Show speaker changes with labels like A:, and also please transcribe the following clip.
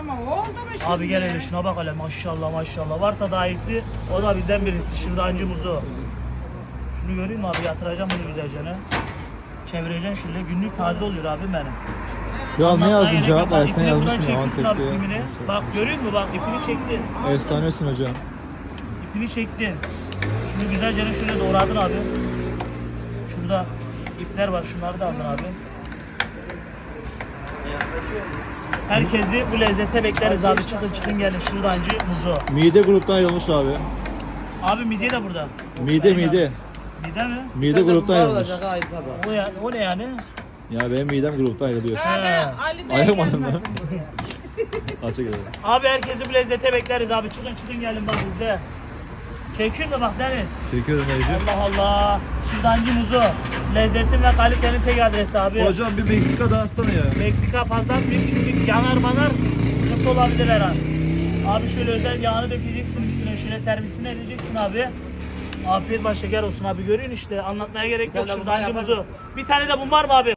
A: Ama oldu mu şimdi?
B: Abi gel hele şuna bak hele maşallah maşallah. Varsa daha iyisi o da bizden birisi. Şırdancı muzu. Şunu göreyim mi abi yatıracağım bunu güzelce ne? Çevireceksin şöyle günlük taze oluyor abim benim.
C: Şu an ne yazdın cevap ver. Sen yazmışsın
B: abi
C: Antep'te.
B: ipini. Bak görüyor musun bak ipini çektin.
C: Efsanesin hocam.
B: İpini çektin. Şunu güzelce şöyle doğradın abi. Şurada ipler var şunları da aldın abi. Herkesi bu lezzete bekleriz abi. Çıkın çıkın gelin şırdancı muzu.
C: Mide gruptan ayrılmış abi.
B: Abi midye de burada.
C: Mide mide.
B: Mide mi?
C: Mide gruptan ayrılmış.
B: O, ya, o ne yani?
C: Ya benim midem gruptan ayrılıyor.
B: He.
A: Ali Bey.
C: Açık.
B: Abi herkesi bu lezzete bekleriz abi. Çıkın çıkın gelin bak bizde. Çekiyor mu bak Deniz?
C: Çekiyorum Ecim.
B: Allah Allah. Şırdancı muzu. Lezzetin ve kalitenin tek adresi abi.
C: Hocam bir Meksika da atsana ya.
B: Meksika fazla büyük çünkü yanar manar sıkıntı olabilir her an. Abi şöyle özel yağını dökeceksin üstüne şöyle servisini edeceksin abi. Afiyet baş şeker olsun abi görüyorsun işte anlatmaya gerek yok şırdancı
D: yapar
B: Bir tane de bunlar mı abi?